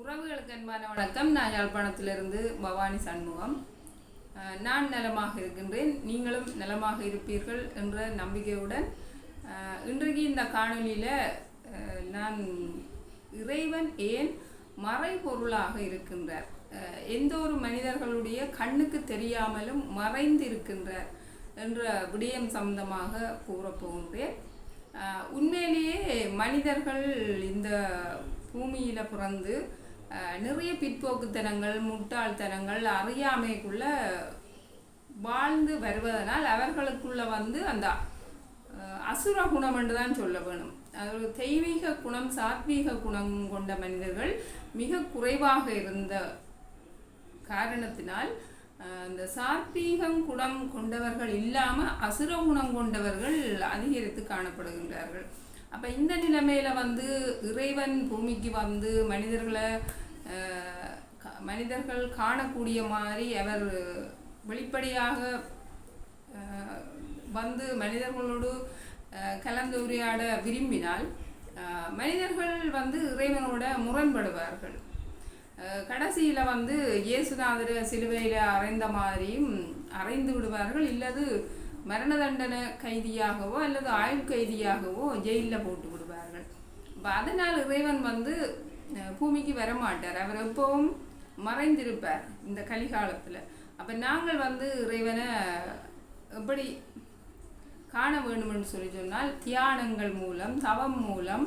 உறவுகளுக்கு அன்பான வணக்கம். நான் யாழ்ப்பாணத்திலிருந்து பவானி சண்முகம். நான் நலமாக இருக்கின்றேன். நீங்களும் நலமாக இருப்பீர்கள் என்ற நம்பிக்கையுடன் இன்றைக்கு இந்த காணொலியில் நான் இறைவன் ஏன் மறைபொருளாக இருக்கின்றார்? எந்த ஒரு மனிதர்களுடைய கண்ணுக்கு தெரியாமலும் மறைந்து இருக்கின்றார் என்ற விடயம் சம்பந்தமாக கூறப்போகின்றேன் உண்மையிலேயே மனிதர்கள் இந்த பூமியில் பிறந்து நிறைய பிற்போக்குத்தனங்கள் முட்டாள்தனங்கள் அறியாமைக்குள்ள வாழ்ந்து வருவதனால் அவர்களுக்குள்ள வந்து அந்த அசுர குணம் என்று தான் சொல்ல வேணும். அது தெய்வீக குணம் சாத்வீக குணம் கொண்ட மனிதர்கள் மிக குறைவாக இருந்த காரணத்தினால் அஹ், இந்த சாத்வீகம் குணம் கொண்டவர்கள் இல்லாமல் அசுர குணம் கொண்டவர்கள் அதிகரித்து காணப்படுகின்றார்கள். அப்போ இந்த நிலைமையில வந்து இறைவன் பூமிக்கு வந்து மனிதர்களை மனிதர்கள் காணக்கூடிய மாதிரி அவர் வெளிப்படையாக வந்து மனிதர்களோடு கலந்து கலந்துரையாட விரும்பினால் மனிதர்கள் வந்து இறைவனோட முரண்படுவார்கள். கடைசியில் வந்து இயேசுநாதர் சிலுவையில் அறைந்த மாதிரியும் அறைந்து விடுவார்கள். இல்லது மரண தண்டனை கைதியாகவோ அல்லது ஆயுள் கைதியாகவோ ஜெயிலில் போட்டு விடுவார்கள். இப்போ அதனால் இறைவன் வந்து பூமிக்கு வர மாட்டார் அவர் எப்பவும் மறைந்திருப்பார் இந்த கலிகாலத்தில். அப்போ நாங்கள் வந்து இறைவனை எப்படி காண வேண்டும்னு சொல்லி சொன்னால் தியானங்கள் மூலம் தவம் மூலம்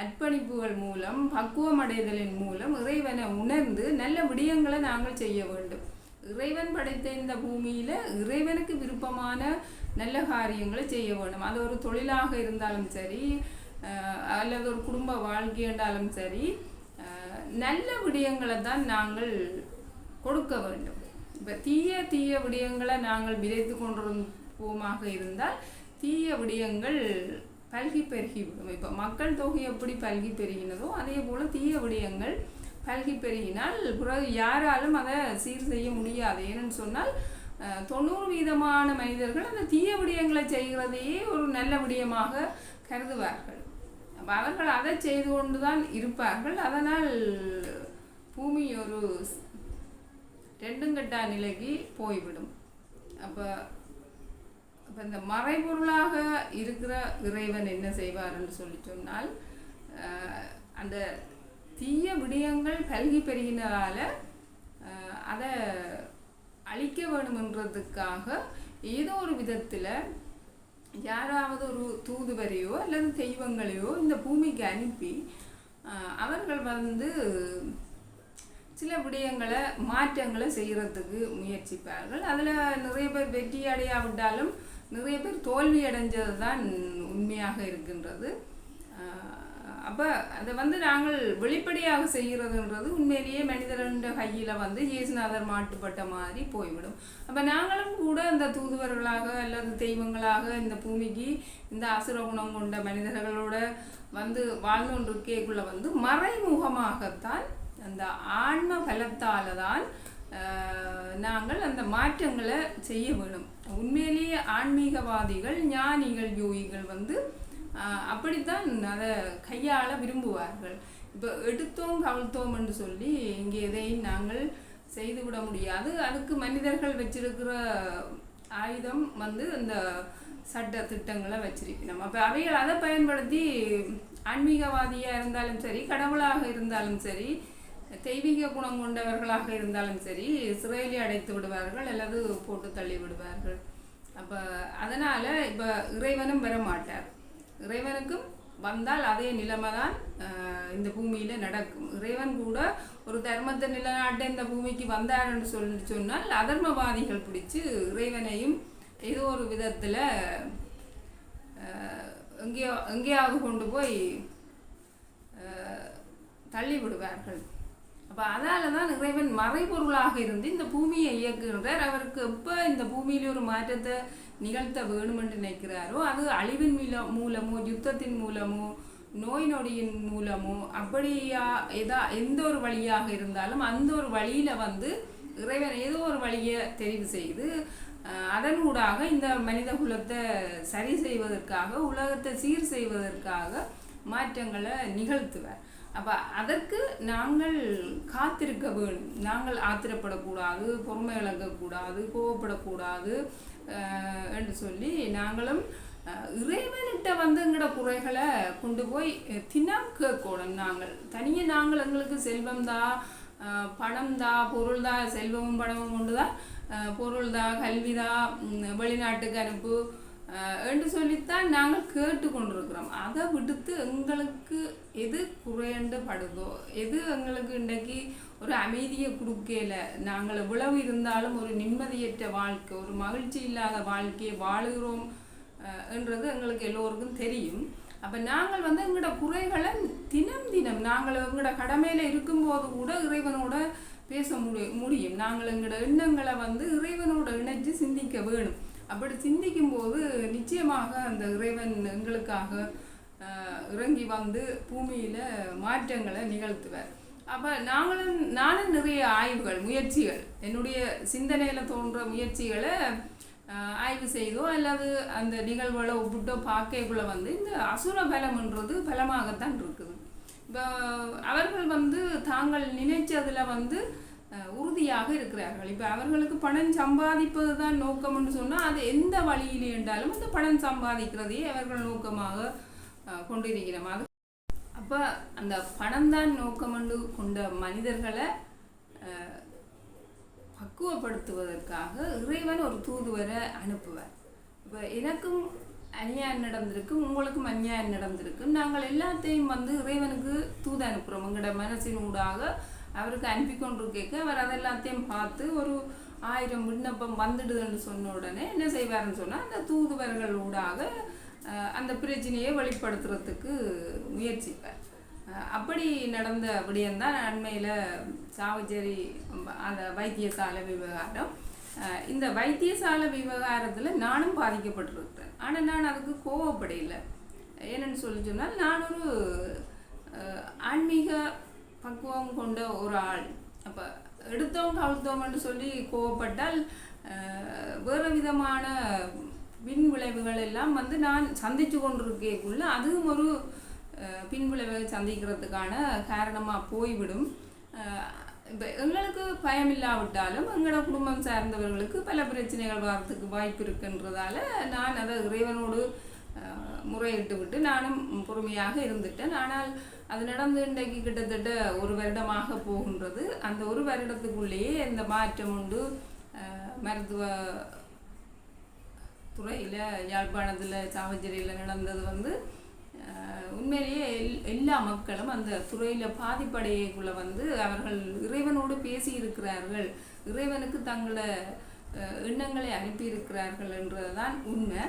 அர்ப்பணிப்புகள் மூலம் பக்குவம் அடைதலின் மூலம் இறைவனை உணர்ந்து நல்ல விடயங்களை நாங்கள் செய்ய வேண்டும். இறைவன் படைத்த இந்த பூமியில் இறைவனுக்கு விருப்பமான நல்ல காரியங்களை செய்ய வேண்டும். அது ஒரு தொழிலாக இருந்தாலும் சரி அல்லது ஒரு குடும்ப வாழ்க்கையின்றாலும் சரி நல்ல விடயங்களை தான் நாங்கள் கொடுக்க வேண்டும். இப்போ தீய தீய விடயங்களை நாங்கள் விதைத்து கொண்டிருப்போமாக இருந்தால் தீய விடயங்கள் பல்கி பெருகிவிடும் இப்போ மக்கள் தொகை எப்படி பல்கி பெருகினதோ அதே போல் தீய விடயங்கள் பல்கி பெருகினால் பிறகு யாராலும் அதை சீர் செய்ய முடியாது. ஏன்னு சொன்னால் தொண்ணூறு வீதமான மனிதர்கள் அந்த தீய விடயங்களை செய்கிறதையே ஒரு நல்ல விடயமாக கருதுவார்கள். அவர்கள் அதை செய்து கொண்டு தான் இருப்பார்கள். அதனால் பூமி ஒரு ரெண்டுங்கட்டா நிலைக்கு போய்விடும். அப்போ அப்போ இந்த மறைபொருளாக இருக்கிற இறைவன் என்ன செய்வார்னு சொல்லி சொன்னால் அந்த தீய விடயங்கள் பல்கி பெருகினதால் அதை அழிக்க வேணுமென்றதுக்காக ஏதோ ஒரு விதத்தில் யாராவது ஒரு தூதுவரையோ அல்லது தெய்வங்களையோ இந்த பூமிக்கு அனுப்பி அவர்கள் வந்து சில விடயங்களை மாற்றங்களை செய்கிறதுக்கு முயற்சிப்பார்கள். அதில் நிறைய பேர் வெற்றி அடையாவிட்டாலும் நிறைய பேர் தோல்வி அடைஞ்சது தான் உண்மையாக இருக்கின்றது. அப்போ அதை வந்து நாங்கள் வெளிப்படையாக செய்கிறதுன்றது உண்மையிலேயே மனிதர்ன்ற கையில் வந்து இயேசுநாதர் மாட்டுப்பட்ட மாதிரி போய்விடும். அப்போ நாங்களும் கூட அந்த தூதுவர்களாக அல்லது தெய்வங்களாக இந்த பூமிக்கு இந்த அசுர குணம் கொண்ட மனிதர்களோட வந்து வாழ்ந்து வந்து மறைமுகமாகத்தான் அந்த ஆன்ம பலத்தால் தான் நாங்கள் அந்த மாற்றங்களை செய்ய வேணும் உண்மையிலேயே ஆன்மீகவாதிகள் ஞானிகள் யோகிகள் வந்து அப்படித்தான் அதை கையாள விரும்புவார்கள். இப்போ எடுத்தோம் கவிழ்த்தோம் என்று சொல்லி இங்கே எதையும் நாங்கள் செய்துவிட முடியாது. அதுக்கு மனிதர்கள் வச்சிருக்கிற ஆயுதம் வந்து அந்த சட்ட திட்டங்களை வச்சிருக்கணும். அப்போ அவைகள் அதை பயன்படுத்தி ஆன்மீகவாதியாக இருந்தாலும் சரி கடவுளாக இருந்தாலும் சரி தெய்வீக குணம் கொண்டவர்களாக இருந்தாலும் சரி சிறையிலே அடைத்து விடுவார்கள் அல்லது போட்டு தள்ளி விடுவார்கள் அப்போ அதனால் இப்போ இறைவனும் வர மாட்டார் இறைவனுக்கும் வந்தால் அதே நிலைமை தான் ஆஹ், இந்த பூமியில் நடக்கும். இறைவன் கூட ஒரு தர்மத்தை நிலநாட்ட இந்த பூமிக்கு வந்தார் என்று சொல்லி சொன்னால் அதர்மவாதிகள் பிடிச்சு இறைவனையும் ஏதோ ஒரு விதத்தில் எங்கேயோ எங்கேயாவது கொண்டு போய் ஆஹ், தள்ளி விடுவார்கள் அப்போ அதால தான் இறைவன் மறைபொருளாக இருந்து இந்த பூமியை இயக்குகிறார் அவருக்கு எப்போ இந்த பூமியில ஒரு மாற்றத்தை நிகழ்த்த வேணும் என்று நினைக்கிறாரோ அது அழிவின் மூலம் மூலமோ யுத்தத்தின் மூலமோ நோய் நொடியின் மூலமோ அப்படியா எதா எந்த ஒரு வழியாக இருந்தாலும் அந்த ஒரு வழியில வந்து இறைவன் ஏதோ ஒரு வழியை தெரிவு செய்து அஹ், அதனூடாக இந்த மனித குலத்தை சரி செய்வதற்காக உலகத்தை சீர் செய்வதற்காக மாற்றங்களை நிகழ்த்துவார். அப்போ அதற்கு நாங்கள் காத்திருக்க வேணும். நாங்கள் ஆத்திரப்படக்கூடாது பொறுமை இழக்கக்கூடாது கோவப்படக்கூடாது என்று சொல்லி நாங்களும் இறைவன்கிட்ட வந்து எங்களோட குறைகளை கொண்டு போய் தினம் கேட்கணும் நாங்கள். தனியே நாங்கள் எங்களுக்கு செல்வம் தான் பணம் தான் பொருள் தான் செல்வமும் பணமும் கொண்டு தான் பொருள் தான் கல்வி தான் வெளிநாட்டுக்கு அனுப்பு என்று சொல்லித்தான் நாங்கள் கேட்டு கொண்டிருக்கிறோம் அதை விடுத்து எங்களுக்கு எது குறையண்டு படுதோ எது எங்களுக்கு இன்றைக்கு ஒரு அமைதியை கொடுக்கல. நாங்கள் எவ்வளவு இருந்தாலும் ஒரு நிம்மதியற்ற வாழ்க்கை ஒரு மகிழ்ச்சி இல்லாத வாழ்க்கையை வாழுகிறோம் என்றது எங்களுக்கு எல்லோருக்கும் தெரியும். அப்போ நாங்கள் வந்து எங்களோட குறைகளை தினம் தினம் நாங்கள் எங்களோட கடமையில் இருக்கும்போது கூட இறைவனோட பேச முடியும் முடியும். நாங்கள் எங்களோட எண்ணங்களை வந்து இறைவனோட இணைச்சு சிந்திக்க வேணும். அப்படி சிந்திக்கும் போது நிச்சயமாக அந்த இறைவன் எங்களுக்காக இறங்கி வந்து பூமியில் மாற்றங்களை நிகழ்த்துவார். அப்போ நாங்களும் நானும் நிறைய ஆய்வுகள் முயற்சிகள் என்னுடைய சிந்தனையில் தோன்ற முயற்சிகளை ஆய்வு செய்தோ அல்லது அந்த நிகழ்வுகளை ஒப்பிட்டோ பார்க்கக்குள்ளே வந்து இந்த அசுர பலம்ன்றது பலமாகத்தான் இருக்குது. இப்போ அவர்கள் வந்து தாங்கள் நினைச்சதில் வந்து உறுதியாக இருக்கிறார்கள். இப்போ அவர்களுக்கு பணம் சம்பாதிப்பது தான் நோக்கம்னு சொன்னால் அது எந்த வழியிலே என்றாலும் அந்த பணம் சம்பாதிக்கிறதையே அவர்கள் நோக்கமாக கொண்டிருக்கிற மாதிரி அப்போ அந்த பணம் தான் நோக்கமென்று கொண்ட மனிதர்களை பக்குவப்படுத்துவதற்காக இறைவன் ஒரு தூதுவரை அனுப்புவார். இப்போ எனக்கும் அநியாயம் நடந்திருக்கு உங்களுக்கும் அநியாயம் நடந்திருக்கு. நாங்கள் எல்லாத்தையும் வந்து இறைவனுக்கு தூது அனுப்புகிறோம் எங்களோட மனசின் ஊடாக அவருக்கு அனுப்பி கொண்டு கேட்க அவர் அதெல்லாத்தையும் பார்த்து ஒரு ஆயிரம் விண்ணப்பம் வந்துடுதுன்னு சொன்ன உடனே என்ன செய்வாருன்னு சொன்னால் அந்த தூதுவர்கள் ஊடாக அந்த பிரச்சனையை வெளிப்படுத்துறதுக்கு முயற்சிப்பார். அப்படி நடந்த விடயம்தான் அண்மையில் சாவச்சேரி அந்த வைத்தியசாலை விவகாரம். இந்த வைத்தியசாலை விவகாரத்தில் நானும் பாதிக்கப்பட்டிருக்கிறேன் ஆனால் நான் அதுக்கு கோவப்படையில. என்னென்னு சொல்லி சொன்னால் நான் ஒரு ஆன்மீக பக்குவம் கொண்ட ஒரு ஆள். அப்போ எடுத்தோம் கவுழ்த்தோம்னு சொல்லி கோவப்பட்டால் வேறு விதமான பின் விளைவுகள் எல்லாம் வந்து நான் சந்தித்து கொண்டிருக்கேக்குள்ள அதுவும் ஒரு அஹ், பின்விளைவை சந்திக்கிறதுக்கான காரணமாக போய்விடும். இப்போ எங்களுக்கு பயம் இல்லாவிட்டாலும் எங்களோட குடும்பம் சார்ந்தவர்களுக்கு பல பிரச்சனைகள் வர்றதுக்கு வாய்ப்பு இருக்குன்றதால நான் அதை இறைவனோடு முறையிட்டு விட்டு நானும் பொறுமையாக இருந்துட்டேன். ஆனால் அது நடந்து இன்றைக்கு கிட்டத்தட்ட ஒரு வருடமாக போகின்றது. அந்த ஒரு வருடத்துக்குள்ளேயே இந்த மாற்றம் உண்டு? மருத்துவ துறையில் யாழ்ப்பாணத்தில் சாவச்சேரியில் நடந்தது வந்து உண்மையிலேயே எல் எல்லா மக்களும் அந்த துறையில் பாதிப்படையக்குள்ள வந்து அவர்கள் இறைவனோடு பேசி இருக்கிறார்கள் இறைவனுக்கு தங்களை எண்ணங்களை அனுப்பியிருக்கிறார்கள் என்றதுதான் உண்மை.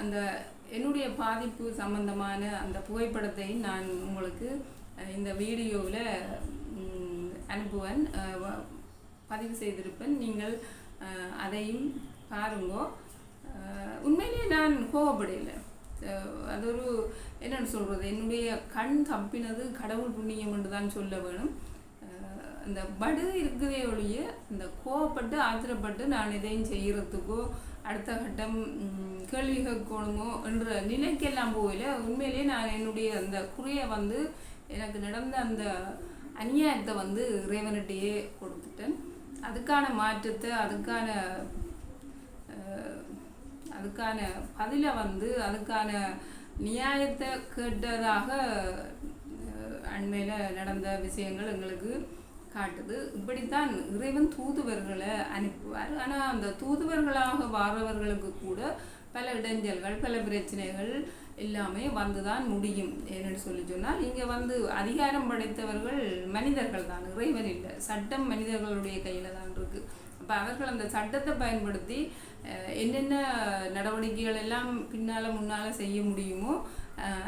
அந்த என்னுடைய பாதிப்பு சம்பந்தமான அந்த புகைப்படத்தை நான் உங்களுக்கு இந்த வீடியோவில் அனுப்புவேன். பதிவு செய்திருப்பேன். நீங்கள் அதையும் பாருங்கோ. உண்மையிலேயே நான் கோவப்படையில்லை அது ஒரு என்னென்னு சொல்கிறது என்னுடைய கண் தப்பினது கடவுள் புண்ணியம் என்று தான் சொல்ல வேணும். இந்த அந்த படு இருக்கிறே ஒழிய இந்த கோவப்பட்டு ஆத்திரப்பட்டு நான் எதையும் செய்கிறதுக்கோ அடுத்த கட்டம் கேள்வி கேட்கணுமோ என்ற நிலைக்கெல்லாம் போகல. உண்மையிலேயே நான் என்னுடைய அந்த குறையை வந்து எனக்கு நடந்த அந்த அநியாயத்தை வந்து இறைவனிட்டையே கொடுத்துட்டேன். அதுக்கான மாற்றத்தை அதுக்கான அதுக்கான பதிலை வந்து அதுக்கான நியாயத்தை கேட்டதாக அண்மையில் நடந்த விஷயங்கள் எங்களுக்கு காட்டுது. இப்படித்தான் இறைவன் தூதுவர்களை அனுப்புவார். ஆனால் அந்த தூதுவர்களாக வாரவர்களுக்கு கூட பல இடைஞ்சல்கள் பல பிரச்சனைகள் எல்லாமே வந்துதான் முடியும் ஏன்னு சொல்லி சொன்னால். இங்கே வந்து அதிகாரம் படைத்தவர்கள் மனிதர்கள் தான். இறைவன் இல்லை. சட்டம் மனிதர்களுடைய கையில் தான் இருக்குது அப்போ அவர்கள் அந்த சட்டத்தை பயன்படுத்தி என்னென்ன நடவடிக்கைகள் எல்லாம் பின்னால் முன்னால் செய்ய முடியுமோ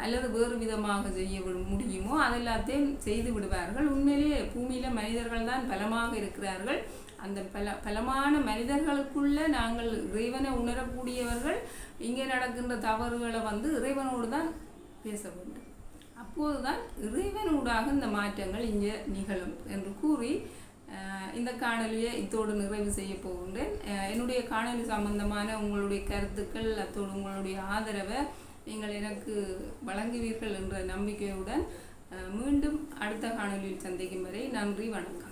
அல்லது வேறு விதமாக செய்ய வி- முடியுமோ அதெல்லாத்தையும் செய்து விடுவார்கள். உண்மையிலேயே பூமியில் மனிதர்கள் தான் பலமாக இருக்கிறார்கள். அந்த பல பலமான மனிதர்களுக்குள்ள நாங்கள் இறைவனை உணரக்கூடியவர்கள். இங்கே நடக்கின்ற தவறுகளை வந்து இறைவனோடு தான் பேச வேண்டும். அப்போதுதான் இறைவனூடாக இந்த மாற்றங்கள் இங்கே நிகழும் என்று கூறி இந்த காணொலியை இத்தோடு நிறைவு செய்ய போகின்றேன். என்னுடைய காணொலி சம்பந்தமான உங்களுடைய கருத்துக்கள் அத்தோடு உங்களுடைய ஆதரவை நீங்கள் எனக்கு வழங்குவீர்கள் என்ற நம்பிக்கையுடன் மீண்டும் அடுத்த காணொலியில் சந்திக்கும் வரை நன்றி வணக்கம்.